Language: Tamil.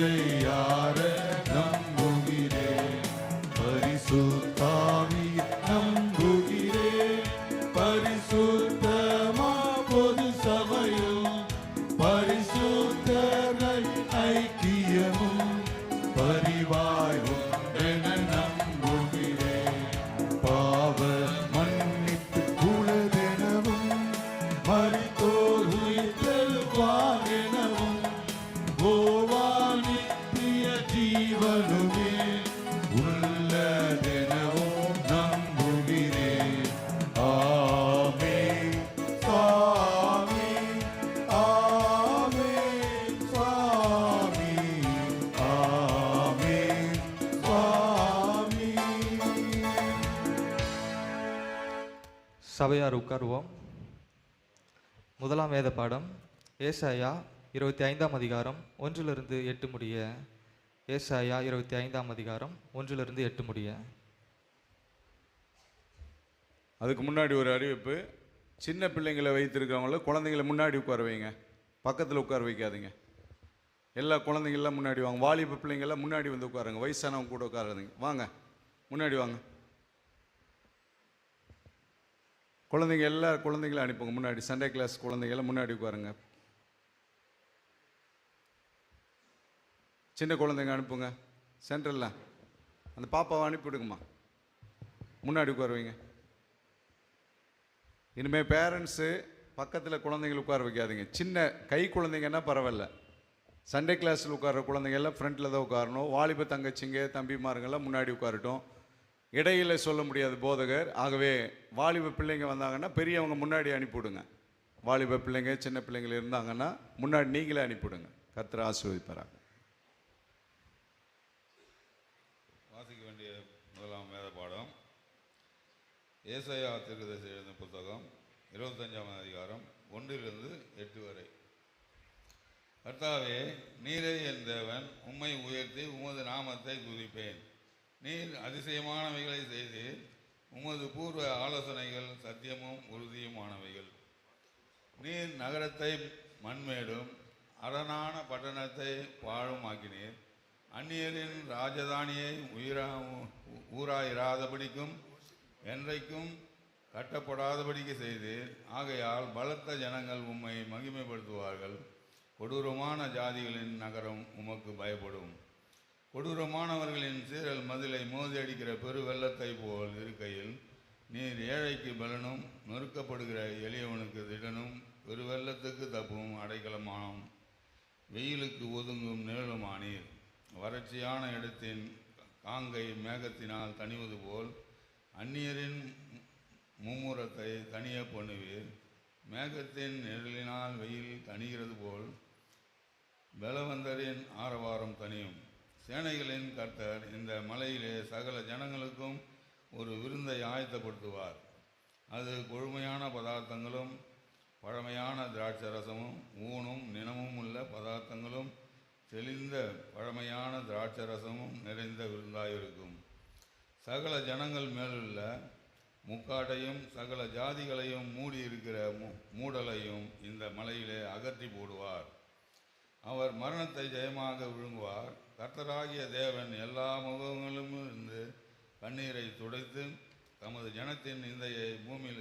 Yeah. சபையார் உட்காருவோம். முதலாம் வேத பாடம் ஏசாயா இருபத்தி ஐந்தாம் அதிகாரம் ஒன்றிலிருந்து எட்டு முடிய. ஏசாயா இருபத்தி ஐந்தாம் அதிகாரம் ஒன்றிலிருந்து எட்டு முடிய. அதுக்கு முன்னாடி ஒரு அறிவிப்பு. சின்ன பிள்ளைங்களை வைத்திருக்கிறவங்கள குழந்தைங்களை முன்னாடி உட்கார வைங்க. பக்கத்தில் உட்கார வைக்காதீங்க. எல்லா குழந்தைங்கள்லாம் முன்னாடி வாங்க. வாலிப பிள்ளைங்கள்லாம் முன்னாடி வந்து உட்காருங்க. வயசானவங்க கூட உட்காராதீங்க. வாங்க. முன்னாடி வாங்க. குழந்தைங்க எல்லா குழந்தைங்களும் அனுப்புங்க. முன்னாடி சண்டே கிளாஸ் குழந்தைங்களாம் முன்னாடி உட்காருங்க. சின்ன குழந்தைங்க அனுப்புங்க. சென்ட்ரலில் அந்த பாப்பாவை அனுப்பிவிடுங்கம்மா. முன்னாடி உட்காருவீங்க. இனிமேல் பேரண்ட்ஸு பக்கத்தில் குழந்தைங்களை உட்கார வைக்காதீங்க. சின்ன கை குழந்தைங்கன்னா பரவாயில்ல. சண்டே கிளாஸில் உட்கார்ற குழந்தைங்க எல்லாம் ஃப்ரண்ட்டில் தான் உட்காரணும். வாலிப தங்கச்சிங்க தம்பிமாருங்கெல்லாம் முன்னாடி உட்காரட்டும். இடையில் சொல்ல முடியாது போதகர். ஆகவே வாலிப பிள்ளைங்க வந்தாங்கன்னா பெரியவங்க முன்னாடி அனுப்பிவிடுங்க. வாலிப பிள்ளைங்க சின்ன பிள்ளைங்கள் இருந்தாங்கன்னா முன்னாடி நீங்களே அனுப்பிவிடுங்க. கத்திர ஆசீர்வதிப்பாராங்க வாசிக்க வேண்டிய முதலாம் வேத பாடம். ஏசையா திருக்கதர்சி எழுதின புத்தகம் இருபத்தஞ்சாம் அதிகாரம் ஒன்றிலிருந்து எட்டு வரை. கர்த்தாவே நீரே என் தேவன் உம்மை உயர்த்தி உமது நாமத்தை துதிப்பேன். நீர் அதிசயமானவைகளை செய்து உமது பூர்வ ஆலோசனைகள் சத்தியமும் உறுதியுமானவைகள். நீர் நகரத்தை மண்மேடும் அரணான பட்டணத்தை பாழுமாக்கினீர். அந்நியரின் ராஜதானியை உயிரா ஊராயிராதபடிக்கும் என்றைக்கும் கட்டப்படாதபடிக்கு செய்தீர். ஆகையால் பலத்த ஜனங்கள் உம்மை மகிமைப்படுத்துவார்கள். கொடூரமான ஜாதிகளின் நகரம் உமக்கு பயப்படும். கொடூரமானவர்களின் சீரல் மதிலை மோதி அடிக்கிற பெரு வெள்ளத்தை போல் இருக்கையில் நீர் ஏழைக்கு பலனும் நொறுக்கப்படுகிற எளியவனுக்கு திடனும் பெரு வெள்ளத்துக்கு தப்பும் அடைக்கலமானும். வெயிலுக்கு ஒதுங்கும் நிழலுமானீர் வறட்சியான இடத்தின் காங்கை மேகத்தினால் தணிவது போல் அந்நியரின் மும்முரத்தை தனிய பண்ணுவீர். மேகத்தின் நிழலினால் வெயில் தணிகிறது போல் பலவந்தரின் ஆரவாரம் தனியும் சேனைகளின் கர்த்தர் இந்த மலையிலே சகல ஜனங்களுக்கும் ஒரு விருந்தை ஆயத்தப்படுத்துவார். அது கொழுமையான பதார்த்தங்களும் பழமையான திராட்சை ரசமும் ஊனும் நினமும் உள்ள பதார்த்தங்களும் தெளிந்த பழமையான திராட்சை ரசமும் நிறைந்த விருந்தாயிருக்கும். சகல ஜனங்கள் மேலுள்ள முக்காட்டையும் சகல ஜாதிகளையும் மூடி இருக்கிற மூ- மூடலையும் இந்த மலையிலே அகற்றி போடுவார். அவர் மரணத்தை ஜெயமாக விழுங்குவார். கர்த்தராகிய தேவன் எல்லா முகங்களும் இருந்து கண்ணீரை துடைத்து தமது ஜனத்தின் நிந்தையை பூமியில்